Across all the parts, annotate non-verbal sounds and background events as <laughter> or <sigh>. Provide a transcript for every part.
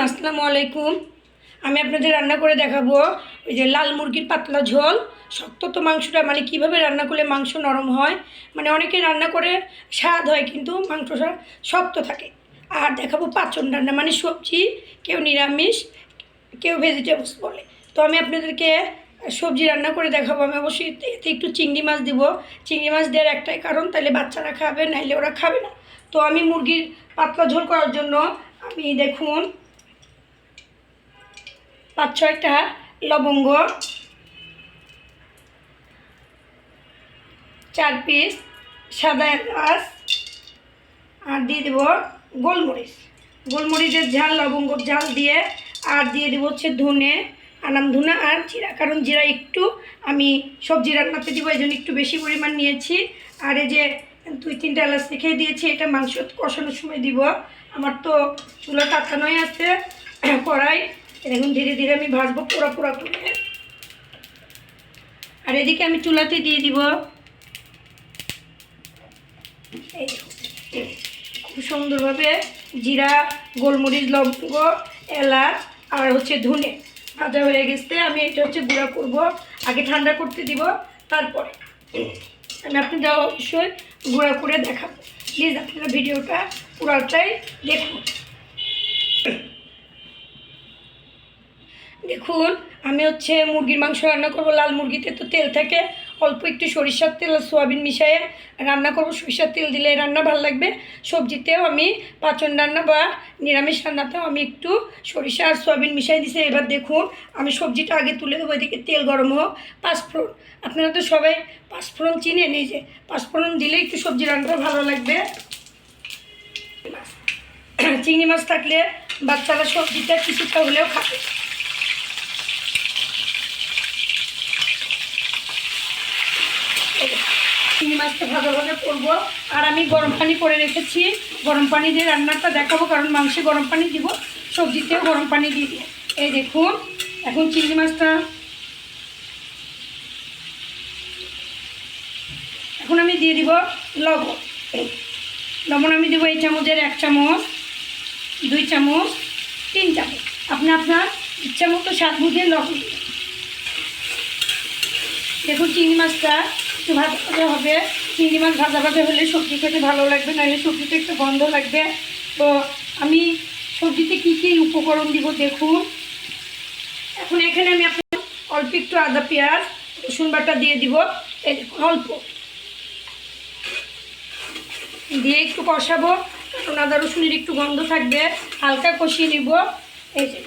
আসসালামু আলাইকুম। আমি আপনাদের রান্না করে দেখাবো। ওই যে লাল মুরগির পাতলা ঝোল শক্ত তো মাংসটা মানে কীভাবে রান্না করলে মাংস নরম হয় মানে অনেকে রান্না করে স্বাদ হয়, কিন্তু মাংসটা শক্ত থাকে। আর দেখাবো পাচন রান্না মানে সবজি, কেউ নিরামিষ, কেউ ভেজিটেবলস বলে। তো আমি আপনাদেরকে সবজি রান্না করে দেখাবো। আমি অবশ্যই এতে একটু চিংড়ি মাছ দিব। চিংড়ি মাছ দেওয়ার একটাই কারণ তাহলে বাচ্চারা খাবে, নাইলে ওরা খাবে না। তো আমি মুরগির পাতলা ঝোল করার জন্য, আমি দেখুন পাঁচ ছয়টা লবঙ্গ, চার পিস সাদা এলাচ, আর দিয়ে দেবো গোলমরিচ। গোলমরিচের ঝাল, লবঙ্গর ঝাল দিয়ে, আর দিয়ে দেবো হচ্ছে ধনে, আনাম ধুনা আর জিরা। কারণ জিরা একটু আমি সবজি রান্নাতে দিব, এই জন্য একটু বেশি পরিমাণ নিয়েছি। আর এই যে দুই তিনটা এলাচ রেখে দিয়েছি, এটা মাংস কষানোর সময় দিব। আমার তো চুলো তাকানোই আছে, কড়াই। এখন ধীরে ধীরে আমি ভাজবো পোড়া পোড়া করে। আর এদিকে আমি চুলাতে দিয়ে দিব। খুব সুন্দরভাবে জিরা, গোলমরিচ, লবঙ্গ, এলাচ, আর হচ্ছে ধনে ভাজা হয়ে গেছে। আমি এটা হচ্ছে গুঁড়া করব। আগে ঠান্ডা করতে দিব, তারপরে আমি আপনাদের অবশ্যই গুঁড়া করে দেখাবো। প্লিজ আপনারা ভিডিওটা পুরাটাই দেখুন। দেখুন, আমি হচ্ছে মুরগির মাংস রান্না করব, লাল মুরগিতে তো তেল থাকে, অল্প একটু সরিষার তেল আর সোয়াবিন মিশিয়ে রান্না করব। সরিষার তেল দিলে রান্না ভালো লাগবে। সবজিতেও আমি পাচন রান্না বা নিরামিষ রান্নাতেও আমি একটু সরিষা আর সোয়াবিন মিশাই দিছি। এবার দেখুন, আমি সবজিটা আগে তুলে দেবো, এদিকে তেল গরম হোক। পাঁচফোড়ন, আপনারা তো সবাই পাঁচফোড়ন চিনে নেই যে পাঁচফোড়ন দিলে একটু সবজি রান্নাটা ভালো লাগবে। চিংড়ি মাছ থাকলে বাচ্চারা সবজিটা কিছুটা হলেও খাবে। চিংড়ি মাছটা ভালোভাবে করব। আর আমি গরম পানি করে রেখেছি। গরম পানি দিয়ে রান্নাটা দেখাবো, কারণ মাংসে গরম পানি দিব, সবজিতেও গরম পানি দিয়ে দিব। এই দেখুন, এখন চিংড়ি মাছটা এখন আমি দিয়ে দিব লবণ। লবণ আমি দেবো এই চামচের এক চামচ, দুই চামচ, তিন চামচ। আপনি আপনার ইচ্ছা মতো স্বাদ বুঝে লবণ দেখুন, চিংড়ি মাছটা ভাজা হবে। চিংড়ি মাছ ভাজা ভাজা হলে সবজি খেতে ভালো লাগবে, নাহলে সবজিতে একটু গন্ধ লাগবে। তো আমি সবজিতে কী কী উপকরণ দিব দেখুন। এখন এখানে আমি আপনার অল্প একটু আদা, পেঁয়াজ, রসুন বাটা দিয়ে দিব। অল্প। দিয়ে একটু কষাবো, কারণ আদা, রসুনের একটু গন্ধ থাকবে। হালকা কষিয়ে নিব। এই যে।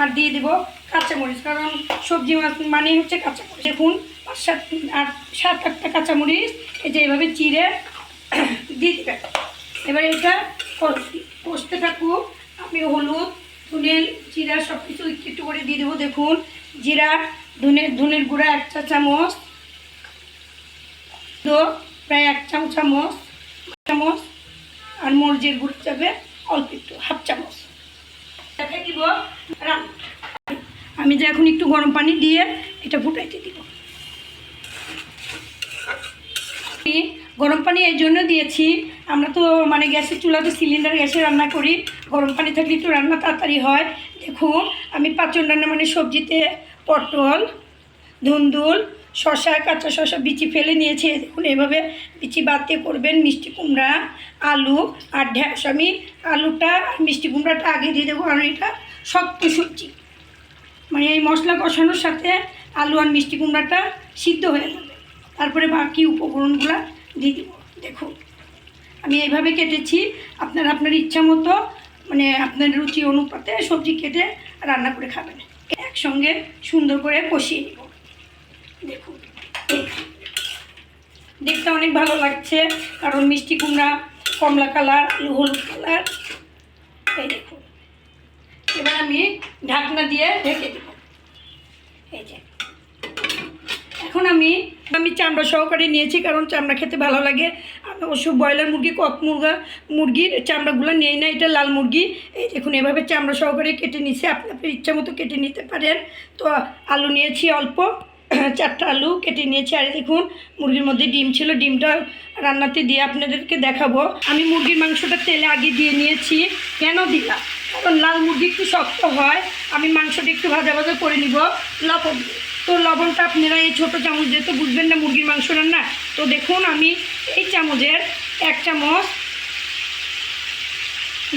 আর দিয়ে দিব কাঁচামরিচ, কারণ সবজি মানে হচ্ছে কাঁচামরিচ। দেখুন, পাঁচ সাত আট সাত আটটা কাঁচামরিচ, এই যে এইভাবে চিড়ে দিয়ে দিবেন এবার এটা কষতে থাকুক, আমি হলুদ, ধনের জিরা সব কিছু একটু একটু করে দিয়ে দেবো। দেখুন, জিরা, ধনের ধনের গুঁড়া এক চা চামচ তো প্রায় এক চাম চামচ চামচ, আর মরিচের গুঁড়ো যাবে অল্প একটু, হাফ চামচ। দেখা দিব রান্না। আমি যে এখন একটু গরম পানি দিয়ে এটা ফুটাইতে দিব। গরম পানি এই জন্য দিয়েছি, আমরা তো মানে গ্যাসের চুলাতে সিলিন্ডার গ্যাসে রান্না করি, গরম পানি থাকলে একটু রান্না তাড়াতাড়ি হয়। দেখুন, আমি পাঁচন রান্না মানে সবজিতে পটল, ধুন্দুল শশা কাঁচা শশা বিচি ফেলে নিয়েছি। দেখুন, এভাবে বিচি বাদ দিয়ে করবেন মিষ্টি কুমড়া, আলু আর ঢ্যাঁড়স আমি আলুটা মিষ্টি কুমড়াটা আগে দিয়ে দেবো, কারণ এটা শক্ত সবজি। মানে এই মশলা কষানোর সাথে আলু আর মিষ্টি কুমড়াটা সিদ্ধ হয়ে যাবে। তারপরে বাকি উপকরণগুলো দিয়ে দিব। দেখুন আমি এইভাবে কেটেছি। আপনার আপনার ইচ্ছা মতো মানে আপনার রুচি অনুপাতে সবজি কেটে রান্না করে খাবেন। একসঙ্গে সুন্দর করে কষিয়ে নিব। দেখুন দেখতে অনেক ভালো লাগছে, কারণ মিষ্টি কুমড়া, কমলা কালার, আলু হলুদ কালার। এই দেখুন এবার আমি ঢাকনা দিয়ে ঢেকে দেব। এই যে। এখন আমি আমি চামড়া সহকারে নিয়েছি, কারণ চামড়া খেতে ভালো লাগে। আমি অবশ্য ব্রয়লার মুরগি, কক মুরগা, মুরগির চামড়াগুলো নেই না, এটা লাল মুরগি। এই দেখুন, এভাবে চামড়া সহকারে কেটে নিয়েছি। আপনি আপনার ইচ্ছা মতো কেটে নিতে পারেন। তো আলু নিয়েছি অল্প। <clears throat> চারটা আলু কেটে নিয়েছি। আর দেখুন, মুরগির মধ্যে ডিম ছিল। ডিমটা রান্নাতে দিয়ে আপনাদেরকে দেখাবো। আমি মুরগির মাংসটা তেলে আগে দিয়ে নিয়েছি। কেন দিলাম? কারণ লাল মুরগি একটু শক্ত হয়। আমি মাংসটা একটু ভাজা ভাজা করে নিব। লবণ, তো লবণটা আপনারা এই ছোটো চামচ দিয়ে তো বুঝবেন না মুরগির মাংস রান্না। তো দেখুন, আমি এই চামচের এক চামচ,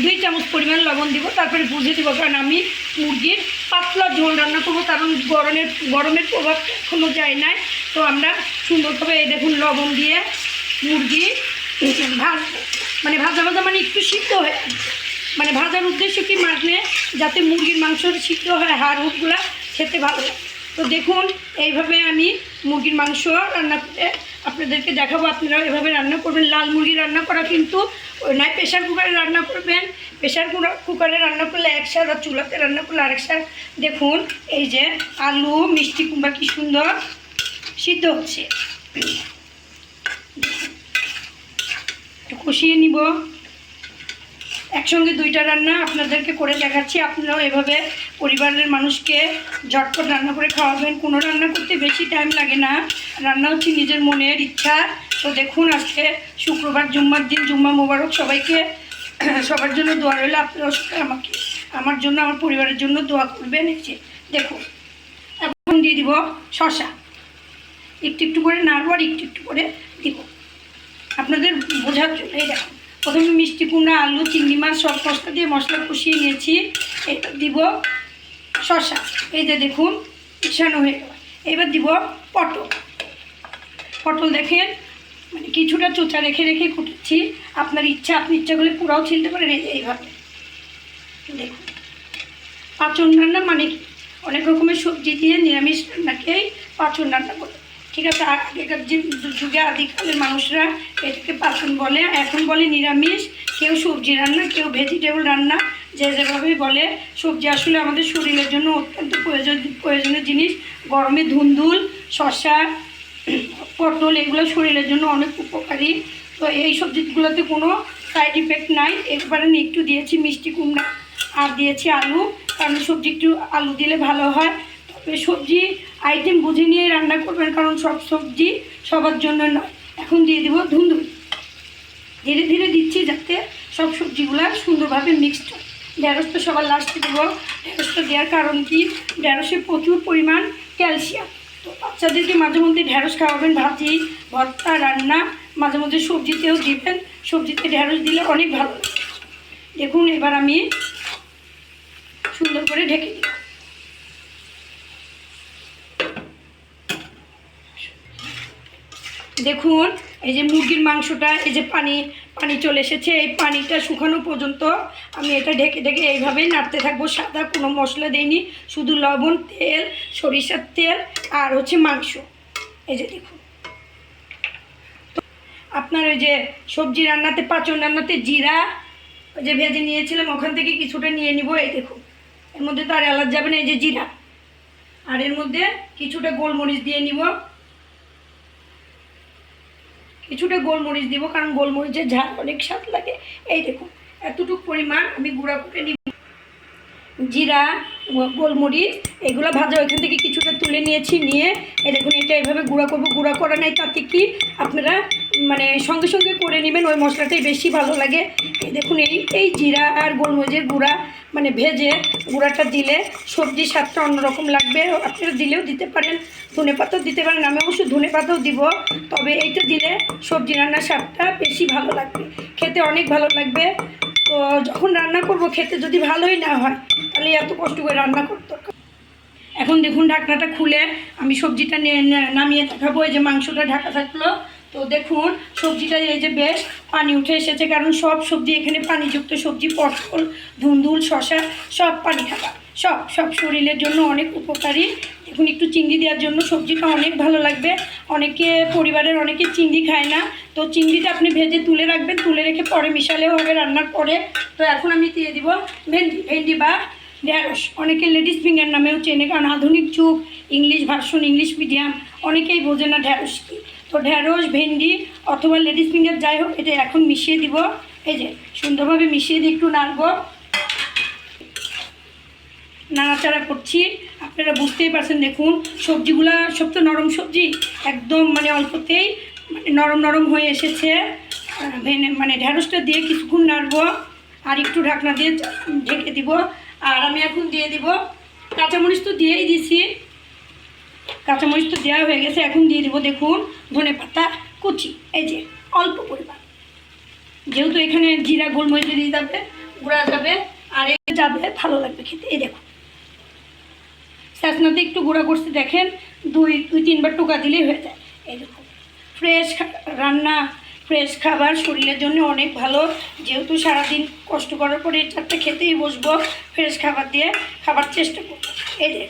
দুই চামচ পরিমাণ লবণ দিব। তারপরে বুঝে দিব কারণ আমি মুরগির পাতলা ঝোল রান্না করব, কারণ গরমের গরমের প্রভাব এখনও যায় না তো আমরা সুন্দরভাবে এই দেখুন লবণ দিয়ে মুরগি ভাজ মানে ভাজা ভাজা মানে একটু সিদ্ধ হয়ে মানে ভাজার উদ্দেশ্য কি মারলে যাতে মুরগির মাংস সিদ্ধ হয়, হাড় হুটগুলা খেতে ভালো তো দেখুন, এইভাবে আমি মুরগির মাংস রান্না করে আপনাদেরকে দেখাবো আপনারা এভাবে রান্না করবেন। লাল মুরগি রান্না করা কিন্তু নয় প্রেশার কুকারে রান্না করবেন। প্রেশার কুকারে রান্না করলে এক সার আর চুলাতে রান্না করলে আরেক সার। দেখুন, এই যে আলু, মিষ্টি কুমড়া কি সুন্দর সিদ্ধ হচ্ছে। কষিয়ে নিব। একসঙ্গে দুইটা রান্না আপনাদেরকে করে দেখাচ্ছি। আপনারাও এভাবে পরিবারের মানুষকে ঝটপট রান্না করে খাওয়াবেন। কোনো রান্না করতে বেশি টাইম লাগে না। রান্না হচ্ছে নিজের মনের ইচ্ছা? তো দেখুন আজকে শুক্রবার, জুম্মার দিন, জুম্মা মোবারক সবাইকে <clears throat> সবার জন্য দোয়া রইলে। আপনারাও সবাই আমাকে, আমার জন্য, আমার পরিবারের জন্য দোয়া করবেন। যে, দেখুন, এখন দিয়ে দিব শশা। একটু একটু করে নাড়বো আর একটু একটু করে দিব। আপনাদের বোঝার জন্য, এই দেখুন, প্রথমে মিষ্টি কুমড়া, আলু, চিংড়ি মাছ, সব মশলা দিয়ে মশলা কষিয়ে নিয়েছি। এটা দিব শশা। এই যে, দেখুন, মিশানো হয়ে গেল। এবার দিব পটল। পটল দেখেন মানে কিছুটা চোচা রেখে রেখে কুটেছি। আপনার ইচ্ছা, আপনি ইচ্ছা করলে পুরাও ছিলতে পারেন এই এইভাবে। দেখুন। পাচন রান্না মানে কি? অনেক রকমের সবজি দিয়ে নিরামিষ রান্নাকেই পাচন রান্না বলে। ঠিক আছে আগেকার যে যুগে আদিকালের মানুষরা এটাকে পাচন বলে এখন বলে নিরামিষ। কেউ সবজি রান্না, কেউ ভেজিটেবল রান্না, যে যেভাবে বলে। সবজি আসলে আমাদের শরীরের জন্য অত্যন্ত প্রয়োজন প্রয়োজনীয় জিনিস। গরমে ধুন্দুল শশা পটল, এগুলো শরীরের জন্য অনেক উপকারী। তো এই সবজিগুলোতে কোনো সাইড ইফেক্ট নাই। একবারে একটু দিয়েছি মিষ্টি কুমড়া আর দিয়েছি আলু, কারণ সবজি একটু আলু দিলে ভালো হয়। তবে সবজি আইটেম বুঝে নিয়ে রান্না করবেন, কারণ সব সবজি সবার জন্য নয়। এখন দিয়ে দেবো ধুন্দুল ধীরে ধীরে দিচ্ছি যাতে সব সবজিগুলো সুন্দরভাবে মিক্সড হয়। তো সবার লাস্টে দেবো। ঢেঁড়সটা দেওয়ার কারণ কি? ঢেঁড়সে প্রচুর পরিমাণ ক্যালসিয়াম। তো বাচ্চাদেরকে মাঝে মধ্যে ঢেঁড়স খাওয়াবেন, ভাজি, ভর্তা, রান্না, মাঝে মধ্যে সবজিতেও দিবেন। সবজিতে ঢেঁড়স দিলে অনেক ভালো দেখুন, এবার আমি সুন্দর করে ঢেকে দিই দেখুন, এই যে মুরগির মাংসটা, এই যে পানি পানি চলে এসেছে, এই পানিটা শুকানো পর্যন্ত আমি এটা ঢেকে ঢেকে এইভাবেই নাড়তে থাকব। সাদা কোনো মশলা দেইনি, শুধু লবণ, তেল, সরিষার তেল আর হচ্ছে মাংস। এই যে দেখুন। আপনার ওই যে সবজি রান্নাতে পাচন রান্নাতে জিরা, ওই যে ভেজে নিয়েছিলাম, ওখান থেকে কিছুটা নিয়ে নিব, এই দেখুন। এর মধ্যে তো আর এলাচ যাবে না, এই যে জিরা। আর এর মধ্যে কিছুটা গোলমরিচ দিয়ে নিব। কিছুটা গোলমরিচ দিব, কারণ গোলমরিচের ঝাল অনেক স্বাদ লাগে। এই দেখুন, এতটুকু পরিমাণ আমি গুঁড়া করে নিব। জিরা, গোলমরিচ, এগুলো ভাজা ওইখান থেকে কিছুটা তুলে নিয়েছি, নিয়ে এই দেখুন, এটা এভাবে গুঁড়া করব, গুঁড়া করা নাই, তাতে কি আপনারা মানে সঙ্গে সঙ্গে করে নেবেন, ওই মশলাটাই বেশি ভালো লাগে। এই দেখুন, এই এই জিরা আর গোলমরিচের গুঁড়া মানে ভেজে গুঁড়াটা দিলে সবজির স্বাদটা অন্যরকম লাগবে। আপনারা দিলেও দিতে পারেন, ধনে পাতাও দিতে পারেন। আমি অবশ্য ধনে পাতাও দিব, তবে এইটা দিলে সবজি রান্নার স্বাদটা বেশি ভালো লাগবে। খেতে অনেক ভালো লাগবে। তো যখন রান্না করব, খেতে যদি ভালোই না হয়, তাহলে এত কষ্ট করে রান্না করতে এখন দেখুন, ঢাকনাটা খুলে আমি সবজিটা নামিয়ে দেখাবো। এই যে মাংসটা ঢাকা থাকল তো দেখুন, সবজিটা এই যে বেশ পানি উঠে এসেছে, কারণ সব সবজি এখানে পানিযুক্ত সবজি, পটল, ধুন্দুল শশা সব পানি থাকা। সব সব শরীরের জন্য অনেক উপকারী। এখন একটু চিংড়ি দেওয়ার জন্য সবজিটা অনেক ভালো লাগবে। অনেকে, পরিবারের অনেকে চিংড়ি খায় না। তো চিংড়িটা আপনি ভেজে তুলে রাখবেন, তুলে রেখে পরে মিশালেও হবে রান্নার পরে। তো এখন আমি দিয়ে দিব ভেন্ডি ভেন্ডি বা ঢ্যাঁড়স অনেকে লেডিস ফিঙ্গার নামেও চেনে, কারণ আধুনিক যুগ, ইংলিশ ভার্সন, ইংলিশ মিডিয়াম, অনেকেই বোঝে না ঢ্যাঁড়স কী। তো ঢ্যাঁড়স, ভেন্ডি অথবা লেডিস ফিঙ্গার যাই হোক, এটা এখন মিশিয়ে দিব। এই যে, সুন্দরভাবে মিশিয়ে দিয়ে একটু নাড়বো। নাড়াচাড়া করছি। আপনারা বুঝতেই পারছেন, দেখুন, সবজিগুলা সব তো নরম সবজি, একদম মানে অল্পতেই মানে নরম নরম হয়ে এসেছে। মানে ঢ্যাঁড়সটা দিয়ে কিছুক্ষণ নাড়বো আর একটু ঢাকনা দিয়ে ঢেকে দিব। আর আমি এখন দিয়ে দিব। কাঁচামরিচ তো দিয়েই দিছি। কাঁচামরিচ তো দেওয়া হয়ে গেছে, এখন দিয়ে দেবো দেখুন, ধনে পাতা, কুচি, এই যে, অল্প পরিমাণ। যেহেতু এখানে জিরা, গোলমরিচ দিয়ে যাবে গুঁড়া যাবে, আর এ যাবে, ভালো লাগবে খেতে, এই দেখুন। শাসনাতে একটু গুঁড়া করতে দেখেন, দুই দুই, তিনবার টোকা দিলেই হয়ে যায়, এই দেখুন। ফ্রেশ রান্না, ফ্রেশ খাবার শরীরের জন্য অনেক ভালো, যেহেতু সারাদিন কষ্ট করার পরে চারটে খেতেই বসবো, ফ্রেশ খাবার দিয়ে খাবার চেষ্টা করব, এই যে।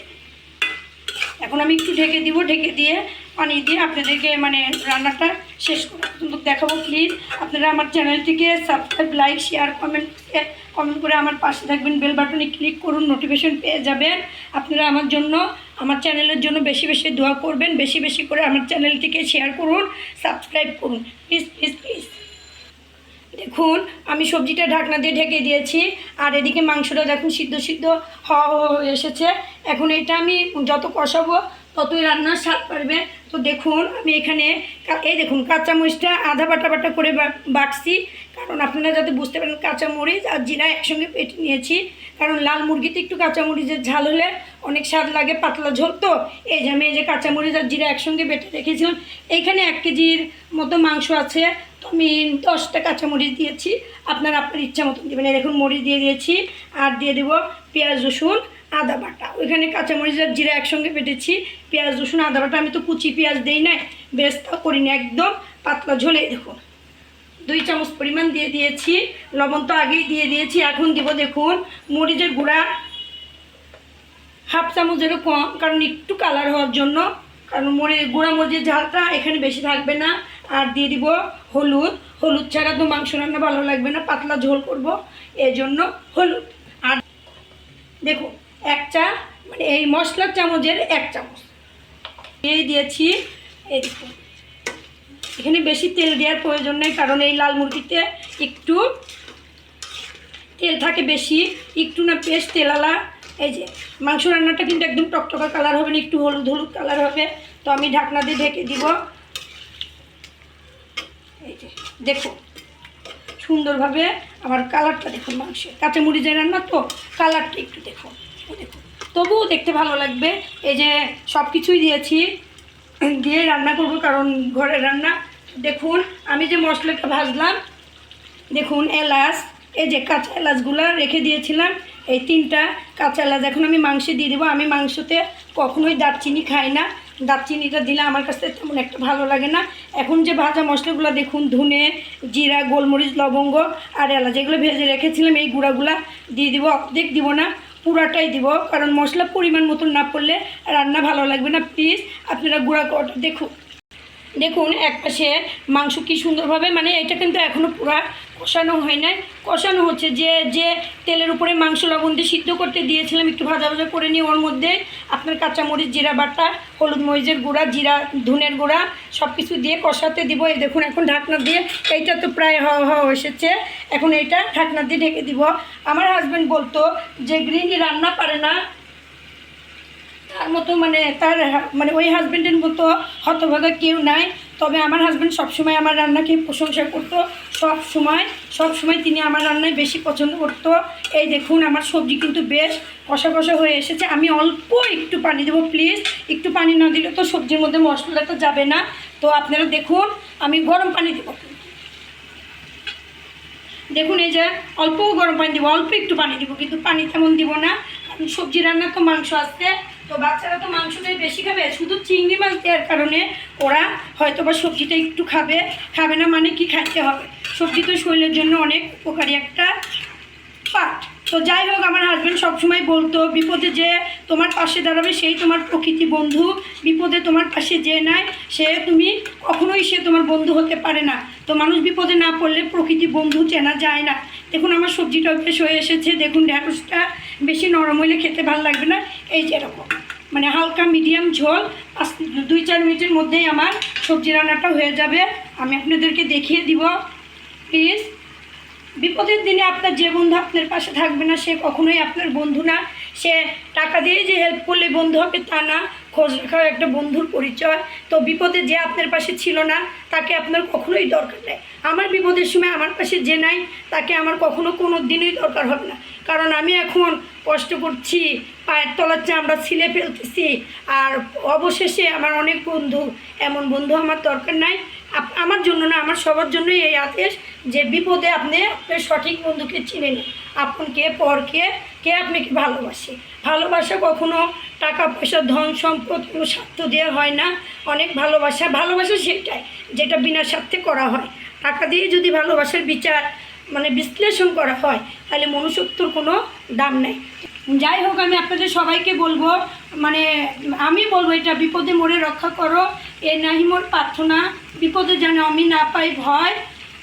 এখন আমি একটু ঢেকে দিব, ঢেকে দিয়ে পানি দিয়ে আপনাদেরকে মানে রান্নাটা শেষ করে দেখাবো প্লিজ আপনারা আমার চ্যানেলটিকে subscribe like share comment comment করে আমার পাশে থাকবেন। বেল বাটনে ক্লিক করুন নোটিফিকেশন পেয়ে যাবেন। আপনারা আমার জন্য, আমার চ্যানেলের জন্য বেশি বেশি দোয়া করবেন, বেশি বেশি করে আমার চ্যানেলটিকে শেয়ার করুন সাবস্ক্রাইব করুন। প্লিজ প্লিজ প্লিজ দেখুন, আমি সবজিটা ঢাকনা দিয়ে ঢেকে দিয়েছি, আর এদিকে মাংসটা দেখুন সিদ্ধ সিদ্ধ হওয়া এসেছে। এখন এটা আমি যত কষাবো, ততই রান্নার স্বাদ পারবে তো দেখুন, আমি এখানে এই দেখুন, কাঁচামরিচটা আধা বাটা বাটা করে বাটছি। কারণ আপনারা যাতে বুঝতে পারেন, কাঁচামরিচ আর জিরা একসঙ্গে পেটে নিয়েছি। কারণ লাল মুরগিতে একটু কাঁচামরিচের ঝাল হলে অনেক স্বাদ লাগে, পাতলা ঝোল তো। এই যে আমি এই যে কাঁচামরিচ আর জিরা একসঙ্গে বেটে রেখেছিলাম এইখানে এক কেজির মতো মাংস আছে। তো আমি দশটা কাঁচামরিচ দিয়েছি। আপনারা আপনার ইচ্ছা মতন দেবেন। দেখুন, মরিচ দিয়ে দিয়েছি। আর দিয়ে দেবো পেঁয়াজ রসুন। আদা বাটা। ওইখানে কাঁচামরিচ আর জিরা একসঙ্গে বেটেছি পেঁয়াজ, রসুন, আদা বাটা। আমি তো কুচি পেঁয়াজ দিই না বেস্তা করিনি একদম, পাতলা ঝোলে দেখুন। দুই চামচ পরিমাণ দিয়ে দিয়েছি, লবণ তো আগেই দিয়ে দিয়েছি, এখন দিব দেখুন, মরিচের গুঁড়া হাফ চামচেরও কম, কারণ একটু কালার হওয়ার জন্য, কারণ মরি, গুঁড়া মরিচের ঝালটা এখানে বেশি থাকবে না। আর দিয়ে দিব হলুদ। হলুদ ছাড়া তো মাংস রান্না ভালো লাগবে না, পাতলা ঝোল করব এই জন্য হলুদ। আর দেখুন এক চা মানে এই মশলার চামচের এক চামচ। দিয়েই দিয়েছি, এই এখানে বেশি তেল দেওয়ার প্রয়োজন নেই, কারণ এই লাল মুরগিতে একটু তেল থাকে বেশি, একটু না পেস্ট তেলালা এই যে, মাংস রান্নাটা কিন্তু একদম টকটকা কালার হবে না, একটু হলুদ হলুদ কালার হবে। তো আমি ঢাকনা দিয়ে ঢেকে দিব। এই যে দেখো সুন্দরভাবে আমার কালারটা দেখুন মাংসের। কাঁচামরিচের রান্না তো, কালারটা একটু এই দেখুন। তবুও দেখতে ভালো লাগবে। এই যে সব কিছুই দিয়েছি, দিয়ে রান্না করব কারণ ঘরের রান্না। দেখুন, আমি যে মশলাটা ভাজলাম, দেখুন এলাচ, এই যে কাঁচা এলাচগুলো রেখে দিয়েছিলাম, এই তিনটা কাঁচা এলাচ। এখন আমি মাংসে দিয়ে দেবো। আমি মাংসতে কখনোই দারচিনি খাই না। দারচিনিটা দিলে আমার কাছে তেমন একটা ভালো লাগে না। এখন যে ভাজা মশলাগুলো, দেখুন ধুনে, জিরা, গোলমরিচ, লবঙ্গ আর এলাচ, এগুলো ভেজে রেখেছিলাম। এই গুঁড়াগুলা দিয়ে দিব। অর্ধেক দিব না পুরাটাই দিব, কারণ মশলা পরিমাণ মতন না পড়লে রান্না ভালো লাগবে না। প্লিজ আপনারা গুঁড়া দেখুন। দেখুন, এক পাশে মাংস কি সুন্দরভাবে মানে এটা কিন্তু এখনও পুরা কষানো হয় নাই। কষানো হচ্ছে যে যে তেলের উপরে মাংস লবণ দিয়ে সিদ্ধ করতে দিয়েছিলাম, একটু ভাজা ভাজা করে নিয়ে ওর মধ্যে আপনার কাঁচামরিচ, জিরা বাটা, হলুদ মরিচের গুঁড়া, জিরা, ধুনের গুঁড়া সব কিছু দিয়ে কষাতে দিব। এই দেখুন, এখন ঢাকনা দিয়ে এইটা তো প্রায় হওয়া হওয়া এসেছে। এখন এইটা ঢাকনা দিয়ে ঢেকে দিব। আমার হাজব্যান্ড বলতো, যে গৃহিণী রান্না পারে না তার মতো মানে তার মানে ওই হাজব্যান্ডের মতো হতভাগা কেউ নাই। তবে আমার হাজব্যান্ড সবসময় আমার রান্নাকে প্রশংসা করতো। সব সময় সব সময় তিনি আমার রান্নায় বেশি পছন্দ করতো। এই দেখুন, আমার সবজি কিন্তু বেশ কষা কষা হয়ে এসেছে। আমি অল্প একটু পানি দেবো প্লিজ একটু পানি না দিলে তো সবজির মধ্যে মশলাটা যাবে না। তো আপনারা দেখুন, আমি গরম পানি দেবো। দেখুন, এই যে অল্প গরম পানি দিব, অল্প একটু পানি দিব, কিন্তু পানি তেমন দিব না। সবজি রান্না তো মাংস আসছে তো বাচ্চারা তো মাংসটাই বেশি খাবে, শুধু চিংড়ি মাছ দেওয়ার কারণে ওরা হয়তো বা সবজিটা একটু খাবে। খাবে না মানে কি খাইতে হবে? সবজি তো শরীরের জন্য অনেক উপকারী একটা পার্ট তো যাই হোক, আমার হাজব্যান্ড সবসময় বলতো, বিপদে যে তোমার পাশে দাঁড়াবে, সেই তোমার প্রকৃতি বন্ধু। বিপদে তোমার পাশে যে নাই, সে তুমি কখনোই সে তোমার বন্ধু হতে পারে না। তো মানুষ বিপদে না পড়লে প্রকৃতি বন্ধু চেনা যায় না। দেখুন, আমার সবজিটা বেশ হয়ে এসেছে। দেখুন ঢ্যাঁড়সটা বেশি নরম হলে খেতে ভালো লাগবে না। এই যে এরকম। মানে হালকা মিডিয়াম ঝোল। দুই চার মিনিটের মধ্যেই আমার সবজি রান্নাটা হয়ে যাবে। আমি আপনাদেরকে দেখিয়ে দিব। প্লিজ বিপদের দিনে আপনার যে বন্ধু আপনার পাশে থাকবে না, সে কখনোই আপনার বন্ধু না। সে টাকা দিয়ে যে হেল্প করলে বন্ধু হবে তা না। খোঁজ রাখাও একটা বন্ধুর পরিচয়। তো বিপদে যে আপনার পাশে ছিল না, তাকে আপনার কখনোই দরকার নেই। আমার বিপদের সময় আমার পাশে যে নাই, তাকে আমার কখনো কোনো দিনই দরকার হবে না। কারণ আমি এখন কষ্ট করছি, পায়ের তলার চামড়া ছিলে ফেলতেছি, আর অবশেষে আমার অনেক বন্ধু, এমন বন্ধু আমার দরকার নাই। আমার জন্য না, আমার সবার জন্যই এই আদেশ। যে বিপদে আপনি সঠিক বন্ধুকে চিনে নিন আপনকে, পরকে, কে কে আপনাকে ভালোবাসে। ভালোবাসা কখনো টাকা, পয়সা, ধন, সম্পদ কোনো স্বার্থ দেওয়া হয় না। অনেক ভালোবাসা ভালোবাসা সেটাই যেটা বিনা স্বার্থে করা হয়। টাকা দিয়ে যদি ভালোবাসার বিচার মানে বিশ্লেষণ করা হয়, তাহলে মনুষ্যত্বর কোনো দাম নেই। যাই হোক, আমি আপনাদের সবাইকে বলব মানে আমি বলব এটা, বিপদে মোড়ে রক্ষা করো। এ নাহি মোর প্রার্থনা, বিপদে যেন আমি না পাই ভয়।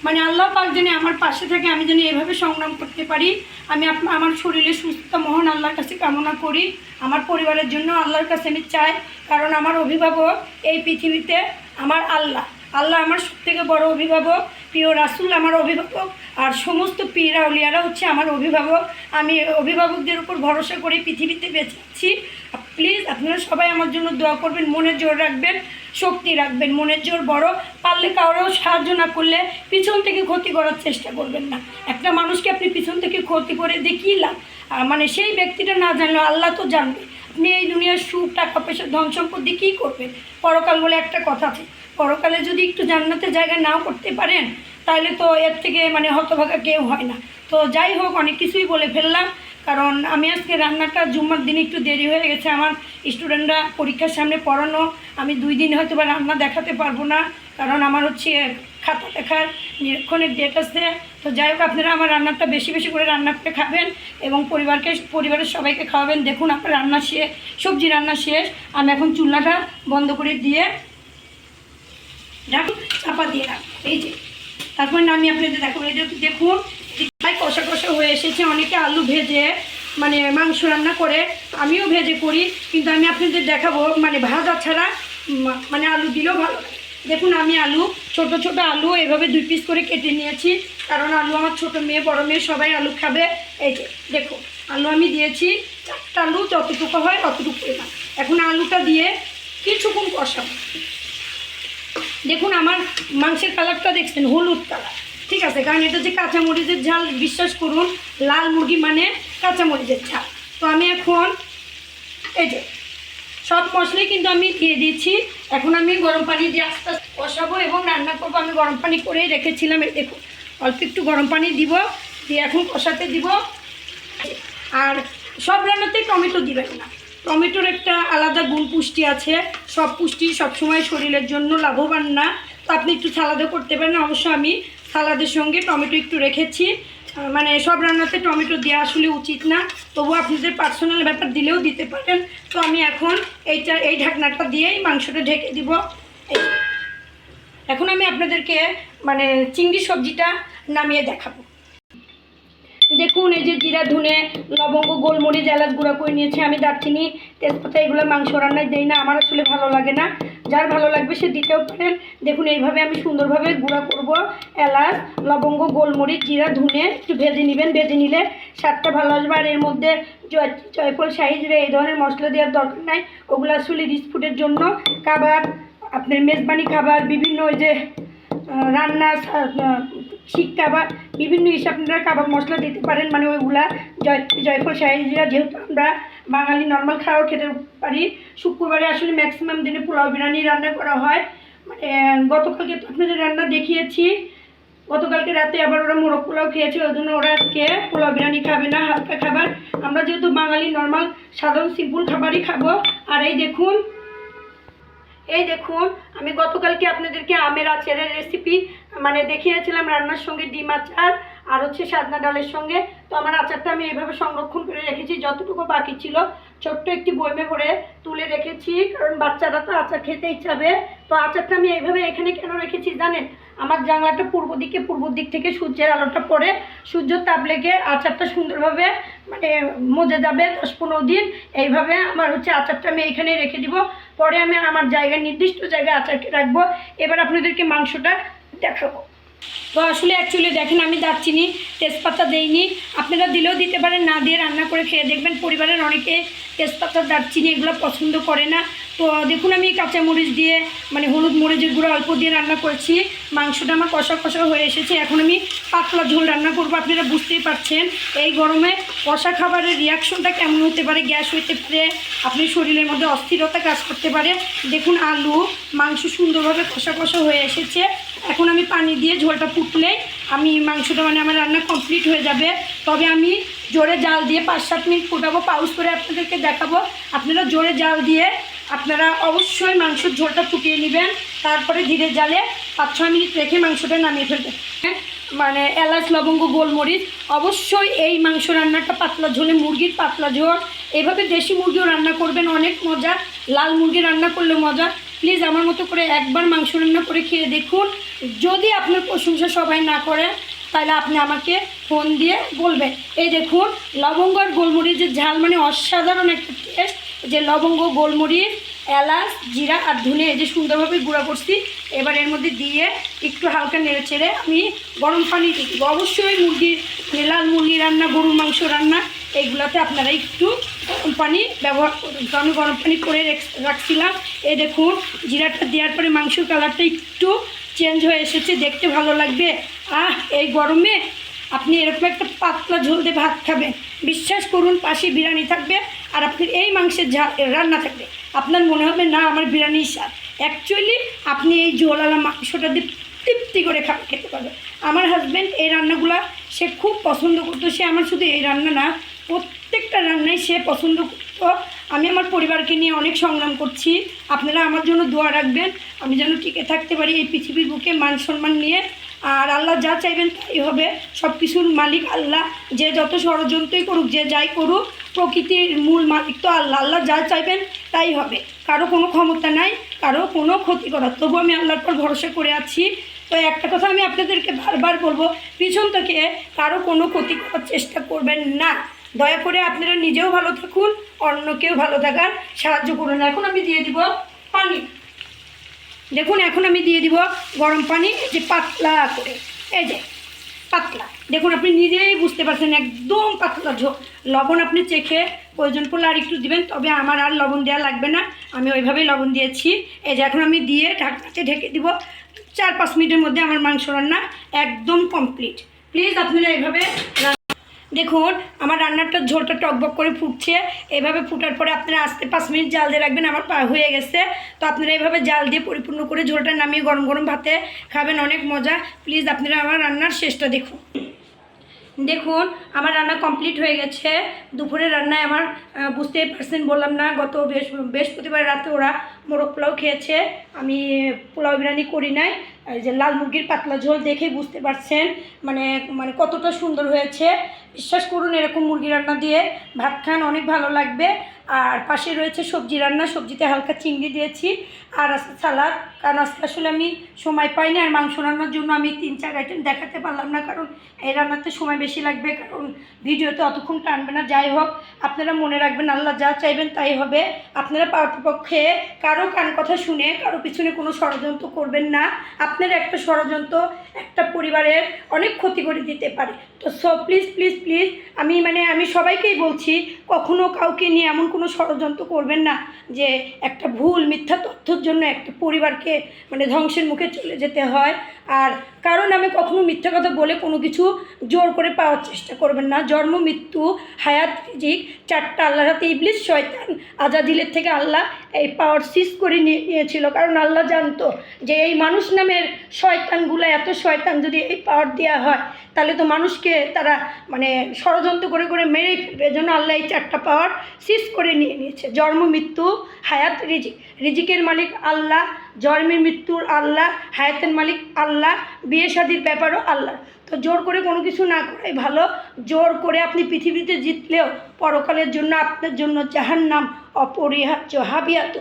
মানে আল্লাহ পাক যেন আমার পাশে থাকে আমি যেন এভাবে সংগ্রাম করতে পারি। আমি আমার শরীরে সুস্থতা মহান আল্লাহর কাছে কামনা করি। আমার পরিবারের জন্য আল্লাহর কাছে আমি চাই। কারণ আমার অভিভাবক এই পৃথিবীতে আমার আল্লাহ। আল্লাহ আমার সব থেকে বড় অভিভাবক, প্রিয় রাসুল আমার অভিভাবক, আর সমস্ত পীরা উলিয়ারা হচ্ছে আমার অভিভাবক। আমি অভিভাবকদের উপর ভরসা করে পৃথিবীতে বেঁচে আছি। প্লিজ আপনারা সবাই আমার জন্য দোয়া করবেন, মনের জোর রাখবেন, শক্তি রাখবেন, মনের জোর বড়। পারলে কারোর সাহায্য না করলে পিছন থেকে ক্ষতি করার চেষ্টা করবেন না। একটা মানুষকে আপনি পিছন থেকে ক্ষতি করে দেখিয়ে লাভ? মানে সেই ব্যক্তিটা না জানলেও আল্লাহ তো জানবে। আপনি এই দুনিয়ার সুখ, টাকা, পয়সা, ধন সম্পদ দিয়ে কী করবেন? পরকাল বলে একটা কথা আছে। পরকালে যদি একটু জান্নাতের জায়গা নাও করতে পারেন, তাহলে তো এর থেকে মানে হতভাগা কেউ হয় না। তো যাই হোক, অনেক কিছুই বলে ফেললাম। কারণ আমি আজকে রান্নাটা জুম্মার দিন একটু দেরি হয়ে গেছে। আমার স্টুডেন্টরা পরীক্ষার সামনে পড়ানো। আমি দুই দিন হয়তো বা রান্না দেখাতে পারব না, কারণ আমার হচ্ছে খাতা দেখার নিরীক্ষণের ডেট আছে। তো যাই হোক, আপনারা আমার রান্নাটা বেশি বেশি করে রান্না করে খাবেন এবং পরিবারকে, পরিবারের সবাইকে খাওয়াবেন। দেখুন আপনার রান্না শেষ সবজি রান্না শেষ। আমি এখন চুলাটা বন্ধ করে দিয়ে ঢাকুন চাপা দিয়ে রাখব এই যে, তারপর আমি আপনাদের দেখো এই যে দেখুন কষা কষা হয়ে এসেছে, অনেকে আলু ভেজে মানে মাংস রান্না করে, আমিও ভেজে করি, কিন্তু আমি আপনাদের দেখাবো মানে ভাজা ছাড়া মানে আলু দিলেও ভালো দেখুন, আমি আলু, ছোট ছোট আলু এভাবে দুই পিস করে কেটে নিয়েছি, কারণ আলু আমার ছোট মেয়ে, বড় মেয়ে, সবাই আলু খাবে। এই যে, দেখো, আলু আমি দিয়েছি, চারটা আলু যতটুকু হয় ততটুকু পরিমাণ। এখন আলুটা দিয়ে কিছুক্ষণ কষাবো। দেখুন, আমার মাংসের কালারটা দেখছেন, হলুদ কালার ঠিক আছে, কারণ এটা যে কাঁচামরিচের ঝাল, বিশ্বাস করুন, লাল মুরগি মানে কাঁচামরিচের ঝাল। তো আমি এখন এই যে, সব মশলাই কিন্তু আমি দিয়ে দিয়েছি। এখন আমি গরম পানি দিয়ে আস্তে আস্তে কষাবো এবং রান্না করব। আমি গরম পানি করেই রেখেছিলাম, এই দেখুন, অল্প একটু গরম পানি দিব, দিয়ে এখন কষাতে দিব। আর সব রান্নাতেই টমেটো দিবেন না। টমেটোর একটা আলাদা গুণ পুষ্টি আছে। সব পুষ্টি সবসময় শরীরের জন্য লাভবান না। তো আপনি একটু সালাদও করতে পারেন। অবশ্য আমি সালাদের সঙ্গে টমেটো একটু রেখেছি। মানে সব রান্নাতে টমেটো দেওয়া আসলে উচিত না। তবু আপনাদের পার্সোনাল ব্যাপার দিলেও দিতে পারেন। তো আমি এখন এইটা, এই ঢাকনাটা দিয়েই মাংসটা ঢেকে দিব। এখন আমি আপনাদেরকে মানে চিংড়ি সবজিটা নামিয়ে দেখাবো। দেখুন, এই যে জিরা, ধুনে, লবঙ্গ, গোলমরিচ, এলাচ গুঁড়া করে নিয়েছি আমি, দারচিনি, তেজপাতা, এগুলো মাংস রান্নায় দেই না, আমার আসলে ভালো লাগে না। যার ভালো লাগবে সে দিতেও পারেন। দেখুন, এইভাবে আমি সুন্দরভাবে গুঁড়া করব, এলাচ, লবঙ্গ, গোলমরিচ, জিরা, ধুনে, একটু ভেজে নেবেন, ভেজে নিলে স্বাদটা ভালো আসবে। আর এর মধ্যে জয়ফল শাহি জিরা এই ধরনের মশলা দেওয়ার দরকার নাই, ওগুলো আসলে রিচ ফুডের জন্য। কাবাব, আপনার মেজবানি খাবার বিভিন্ন ওই যে রান্না শিক কাবাব বিভিন্ন ইসে আপনারা কাবাব মশলা দিতে পারেন মানে ওইগুলা জয়, জয়ফল শাহিজিরা, যেহেতু আমরা বাঙালি নর্মাল খাবার খেতে পারি। শুক্রবারে আসলে ম্যাক্সিমাম দিনে পোলাও বিরিয়ানি রান্না করা হয়। মানে গতকালকে তো আপনাদের রান্না দেখিয়েছি। গতকালকে রাতে আবার ওরা মোরগ পোলাও খেয়েছে, ওই জন্য ওরা আজকে পোলাও বিরিয়ানি খাবে না, হালকা খাবার। আমরা যেহেতু বাঙালি নর্মাল সাধারণ সিম্পল খাবারই খাব। আর এই দেখুন এই দেখুন, আমি গতকালকে আপনাদেরকে আমের আচারের রেসিপি মানে দেখিয়েছিলাম রান্নার সঙ্গে ডিম আচার আর হচ্ছে সাজনা ডালের সঙ্গে। তো আমার আচারটা আমি এইভাবে সংরক্ষণ করে রেখেছি, যতটুকু বাকি ছিল। ছোট্ট একটি বইমে ভরে তুলে রেখেছি, কারণ বাচ্চারা তো আচার খেতে ইচ্ছাবে তো আচারটা আমি এইভাবে এখানে কেন রেখেছি জানেন? আমার জানলাটা পূর্ব দিকে, পূর্ব দিক থেকে সূর্যের আলোটা পড়ে। সূর্য তাপ লেগে আচারটা সুন্দরভাবে মানে মজে যাবে দশ পনেরো দিন। এইভাবে আমার হচ্ছে আচারটা আমি এখানে রেখে দিব। পরে আমি আমার জায়গায়, নির্দিষ্ট জায়গায় আচারকে রাখব। এবার আপনাদেরকে মাংসটা দেখাবো। তো আসলে অ্যাকচুয়ালি দেখেন, আমি দারচিনি, তেজপাতা দেইনি। আপনারা দিলেও দিতে পারেন, না দিয়ে রান্না করে খেয়ে দেখবেন। পরিবারের অনেকে তেজপাতা, দারচিনি এগুলো পছন্দ করে না। তো দেখুন আমি কাঁচামরিচ দিয়ে মানে হলুদ মরিচের গুঁড়ো অল্প দিয়ে রান্না করেছি। মাংসটা আমার কষা কষা হয়ে এসেছে। এখন আমি পাতলা ঝোল রান্না করব, আপনারা বুঝতেই পারছেন। এই গরমে কষা খাবারের রিয়াকশনটা কেমন হতে পারে? গ্যাস হইতে পারে, আপনি শরীরের মধ্যে অস্থিরতা কাজ করতে পারে। দেখুন আলু, মাংস সুন্দরভাবে কষা কষা হয়ে এসেছে। এখন আমি পানি দিয়ে ঝোলটা ফুটলে আমি মাংসটা মানে আমার রান্না কমপ্লিট হয়ে যাবে। তবে আমি জোরে জাল দিয়ে পাঁচ সাত মিনিট ফুটাবো পাউজ করে আপনাদেরকে দেখাবো। আপনারা জোরে জাল দিয়ে আপনারা অবশ্যই মাংসের ঝোলটা ফুটিয়ে নেবেন, তারপরে ধীরে জালে পাঁচ ছয় মিনিট রেখে মাংসটা নামিয়ে ফেলবেন। মানে এলাচ, লবঙ্গ, গোলমরিচ, অবশ্যই এই মাংস রান্নাটা পাতলা ঝোলে, মুরগির পাতলা ঝোল। এভাবে দেশি মুরগিও রান্না করবেন, অনেক মজা। লাল মুরগি রান্না করলে মজা। প্লিজ আমার মতো করে একবার মাংস রান্না করে খেয়ে দেখুন। যদি আপনার প্রশংসা সবাই না করে তাহলে আপনি আমাকে ফোন দিয়ে বলবেন। এই দেখুন, লবঙ্গ আর গোলমরিচের ঝাল মানে অসাধারণ একটা টেস্ট যে লবঙ্গ, গোলমরিচ, এলাচ, জিরা আর ধনে, এই যে সুন্দরভাবে গুঁড়া করছি, এবার এর মধ্যে দিয়ে একটু হালকা নেড়ে ছেড়ে আমি গরম পানি দিব। অবশ্যই মুরগির, লাল মুরগি রান্না, গরুর মাংস রান্না এইগুলোতে আপনারা একটু গরম পানি ব্যবহার আমি গরম পানি করে রেখ- রাখছিলাম। এই দেখুন, জিরাটা দেওয়ার পরে মাংসের কালারটা একটু চেঞ্জ হয়ে এসেছে, দেখতে ভালো লাগবে। আহ, এই গরমে আপনি এরকম একটা পাতলা ঝোল দিয়ে ভাত খাবেন। বিশ্বাস করুন, পাশে বিরিয়ানি থাকবে আর আপনার এই মাংসের রান্না থাকবে। আপনার মনে হবে, না, আমার বিরিয়ানির স্বাদ। অ্যাকচুয়ালি আপনি এই ঝোলালা মাংসটা দিয়ে তৃপ্তি করে খা খেতে পারবেন আমার হাজব্যান্ড এই রান্নাগুলা সে খুব পছন্দ করতো, সে আমার শুধু এই রান্না না প্রত্যেকটা রান্নাই সে পছন্দ করতো। আমি আমার পরিবারকে নিয়ে অনেক সংগ্রাম করছি। আপনারা আমার জন্য দোয়া রাখবেন। আমি যেন টিকে থাকতে পারি এই পৃথিবীর বুকে মান সম্মান নিয়ে। আর আল্লাহ যা চাইবেন তাই হবে। সব কিছুর মালিক আল্লাহ। যে যত ষড়যন্ত্রই করুক, যে যাই করুক, প্রকৃতির মূল মালিক তো আল্লাহ। আল্লাহ যা চাইবেন তাই হবে। কারও কোনো ক্ষমতা নাই, কারও কোনো ক্ষতি করার। তবু আমি আল্লাহর পর ভরসা করে আছি। তো একটা কথা আমি আপনাদেরকে বারবার বলব, পিছন থেকে কারও কোনো ক্ষতি করার চেষ্টা করবেন না। দয়া করে আপনারা নিজেও ভালো থাকুন, অন্যকেও ভালো থাকার সাহায্য করুন। এখন আমি দিয়ে দিব পানি। দেখুন, এখন আমি দিয়ে দিব গরম পানি যে পাতলা করে। এই যে, পাতলা। দেখুন, আপনি নিজেই বুঝতে পারছেন, একদম পাতলা ঝোল। লবণ আপনি চেখে প্রয়োজন পড়লে আর একটু দিবেন, তবে আমার আর লবণ দেওয়া লাগবে না। আমি ওইভাবেই লবণ দিয়েছি। এই যে, এখন আমি দিয়ে ঢাকনাতে ঢেকে দিব। চার পাঁচ মিনিটের মধ্যে আমার মাংস রান্না একদম কমপ্লিট প্লিজ আপনারা এইভাবে রান্না দেখুন, আমার রান্নাটা ঝোলটা টকবক করে ফুটছে। এভাবে ফুটার পরে আপনারা আস্তে পাঁচ মিনিট জাল দিয়ে রাখবেন, আমার পা হয়ে গেছে। তো আপনারা এইভাবে জাল দিয়ে পরিপূর্ণ করে ঝোলটা নামিয়ে গরম গরম ভাতে খাবেন, অনেক মজা। প্লিজ আপনারা আমার রান্নার শেষটা দেখুন। দেখুন, আমার রান্না কমপ্লিট হয়ে গেছে। দুপুরের রান্নায় আমার বুঝতে পারছেন, বললাম না, গত বেশ, বৃহস্পতিবার রাতে ওরা মোরগ পোলাও খেয়েছে। আমি পোলাও বিরিয়ানি করি নাই। এই যে লাল মুরগির পাতলা ঝোল দেখেই বুঝতে পারছেন মানে মানে কতটা সুন্দর হয়েছে। বিশ্বাস করুন, এরকম মুরগি রান্না দিয়ে ভাত খান অনেক ভালো লাগবে। আর পাশে রয়েছে সবজি রান্না, সবজিতে হালকা চিংড়ি দিয়েছি আর আছে সালাদ। কারণ আজকে আসলে আমি সময় পাইনি আর মাংস রান্নার জন্য আমি তিন, চার আইটেম দেখাতে পারলাম না। কারণ এই রান্নাতে সময় বেশি লাগবে, কারণ ভিডিওতে অতক্ষণ টানবে না। যাই হোক, আপনারা মনে রাখবেন, আল্লাহ যা চাইবেন তাই হবে। আপনারা পারতপক্ষে কারও কান কথা শুনে, কারও পিছনে কোনো ষড়যন্ত্র করবেন না। আপনার একটা ষড়যন্ত্র একটা পরিবারের অনেক ক্ষতি করে দিতে পারে। তো সো প্লিজ প্লিজ প্লিজ আমি মানে আমি সবাইকেই বলছি, কখনো কাউকে নিয়ে এমন কোনো ষড়যন্ত্র করবেন না যে একটা ভুল, মিথ্যা তথ্যর জন্য একটা পরিবারকে মানে ধ্বংসের মুখে চলে যেতে হয়। আর কারণ আমি কখনো মিথ্যা কথা বলে কোনো কিছু জোর করে পাওয়ার চেষ্টা করবেন না। জন্ম, মৃত্যু, হায়াত, ফিজিক, চারটা আল্লাহর হাতে ইবলিস, শয়তান, আজাদিলের থেকে আল্লাহ এই পাওয়ার সিজ করে নিয়ে, নিয়েছিল। কারণ আল্লাহ জানতো যে এই মানুষ নামের শয়তানগুলো, এত শয়তান যদি এই পাওয়ার দেওয়া হয় তাহলে তো মানুষকে তারা মানে ষড়যন্ত্র করে করে মেরে ফেলবে। এজন্য আল্লাহ এই চারটা পাওয়ার সিজ করে নিয়ে নিয়েছে। জন্ম, মৃত্যু, হায়াত, রিজিক। রিজিকের মালিক আল্লাহ, জন্মের মৃত্যুর আল্লাহ, হায়াতের মালিক আল্লাহ, বিয়ে শাদির ব্যাপারও আল্লাহ। তো জোর করে কোনো কিছু না করাই ভালো। জোর করে আপনি পৃথিবীতে জিতলেও পরকালের জন্য আপনার জন্য জাহান্নাম অপরিহার্য হাবিয়াত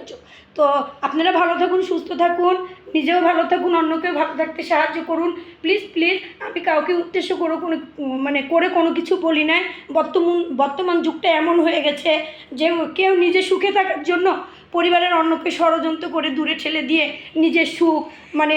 তো আপনারা ভালো থাকুন, সুস্থ থাকুন, নিজেও ভালো থাকুন, অন্যকেও ভালো থাকতে সাহায্য করুন। প্লিজ প্লিজ আমি কাউকে উদ্দেশ্য করে কোনো মানে করে কোনো কিছু বলি না বর্তমান বর্তমান যুগটা এমন হয়ে গেছে যে কেউ নিজে সুখে থাকার জন্য পরিবারের অন্যকে ষড়যন্ত্র করে দূরে ঠেলে দিয়ে নিজের সুখ মানে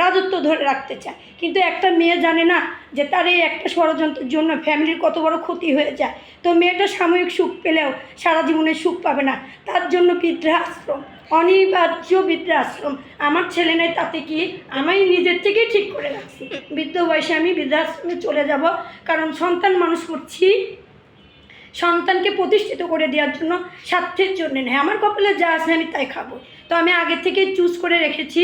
রাজত্ব ধরে রাখতে চায়। কিন্তু একটা মেয়ে জানে না যে তার এই একটা ষড়যন্ত্রের জন্য ফ্যামিলির কত বড় ক্ষতি হয়ে যায়। তো মেয়েটা সাময়িক সুখ পেলেও সারা জীবনের সুখ পাবে না। তার জন্য বৃদ্ধাশ্রম অনিবার্য বৃদ্ধাশ্রম আমার ছেলে নেই, তাতে কি আমি নিজের থেকেই ঠিক করে রাখছি? বৃদ্ধ বয়সে আমি বৃদ্ধাশ্রমে চলে যাব, কারণ সন্তান মানুষ করছি। সন্তানকে প্রতিষ্ঠিত করে দেওয়ার জন্য স্বার্থের জন্য নেই আমার কপালে যা আছে আমি তাই খাব। তো আমি আগে থেকে চুজ করে রেখেছি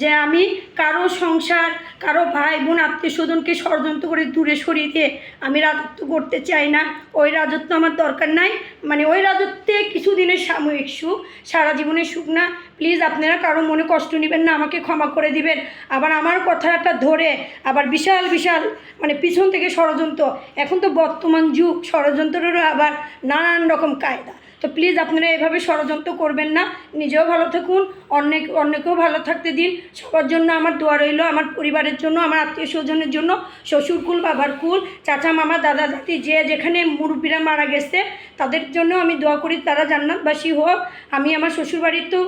যে আমি কারও সংসার, কারও ভাই বোন আত্মীয় স্বজনকে ষড়যন্ত্র করে দূরে সরিয়ে দিয়ে আমি রাজত্ব করতে চাই না। ওই রাজত্ব আমার দরকার নাই। মানে ওই রাজত্বে কিছুদিনের সাময়িক সুখ, সারা জীবনের সুখ না। প্লিজ আপনারা কারও মনে কষ্ট নেবেন না, আমাকে ক্ষমা করে দিবেন। আবার আমার কথাটা ধরে, আবার বিশাল বিশাল মানে পিছন থেকে ষড়যন্ত্র। এখন তো বর্তমান যুগ, ষড়যন্ত্রেরও আবার নানান রকম কায়দা। তো প্লিজ আপনারা এভাবে ষড়যন্ত্র করবেন না। নিজেও ভালো থাকুন অনেক অন্যকেও ভালো থাকতে দিন। সবার জন্য আমার দোয়া রইল, আমার পরিবারের জন্য, আমার আত্মীয় স্বজনের জন্য। শ্বশুরকুল বাবার কুল, চাচা, মামা, দাদা, দাদি, যে যেখানে মুরব্বীরা মারা গেছে, তাদের জন্য আমি দোয়া করি, তারা জান্নাতবাসী হোক। আমি আমার শ্বশুরবাড়ির তো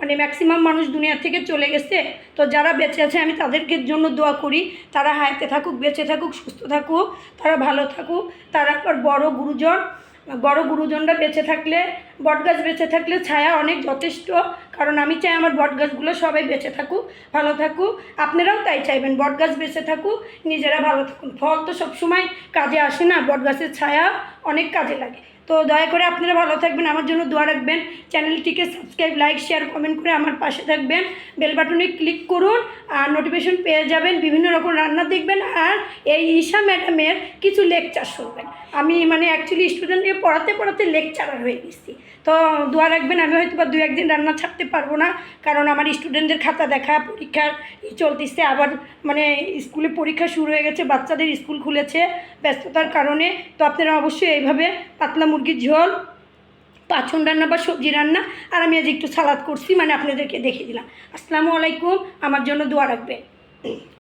মানে ম্যাক্সিমাম মানুষ দুনিয়া থেকে চলে গেছে। তো যারা বেঁচে আছে, আমি তাদেরকে জন্য দোয়া করি। তারা হায়াতে থাকুক, বেঁচে থাকুক, সুস্থ থাকুক, তারা ভালো থাকুক। তারা আবার বড় গুরুজন। বড় গুরুজনরা বেঁচে থাকলে, বটগাছ বেঁচে থাকলে ছায়া অনেক যথেষ্ট। কারণ আমি চাই আমার বটগাছগুলো সবাই বেঁচে থাকুক, ভালো থাকুক। আপনারাও তাই চাইবেন, বটগাছ বেঁচে থাকুক, নিজেরা ভালো থাকুন। ফল তো সবসময় কাজে আসে না, বটগাছের ছায়া অনেক কাজে লাগে। তো দয়া করে আপনারা ভালো থাকবেন, আমার জন্য দোয়া রাখবেন। চ্যানেলটিকে সাবস্ক্রাইব, লাইক, শেয়ার, কমেন্ট করে আমার পাশে থাকবেন। বেল বাটনে ক্লিক করুন আর নোটিফিকেশন পেয়ে যাবেন, বিভিন্ন রকম রান্না দেখবেন আর এই ঈশা ম্যাডামের কিছু লেকচার শুনবেন। আমি মানে অ্যাকচুয়ালি স্টুডেন্টকে পড়াতে পড়াতে লেকচারার হয়ে গেছি। তো দোয়া রাখবেন, আমি হয়তো বা দু একদিন রান্না ছাড়তে পারব না, কারণ আমার স্টুডেন্টদের খাতা দেখা পরীক্ষার চলতেছে, আবার মানে স্কুলে পরীক্ষা শুরু হয়ে গেছে, বাচ্চাদের স্কুল খুলেছে ব্যস্ততার কারণে, তো আপনারা অবশ্যই এইভাবে পাতলা মুরগির ঝোল, পাচন রান্না বা সবজি রান্না, আর আমি আজ একটু সালাদ করছি মানে আপনাদেরকে দেখিয়ে দিলাম। আসসালামু আলাইকুম, আমার জন্য দোয়া রাখবেন।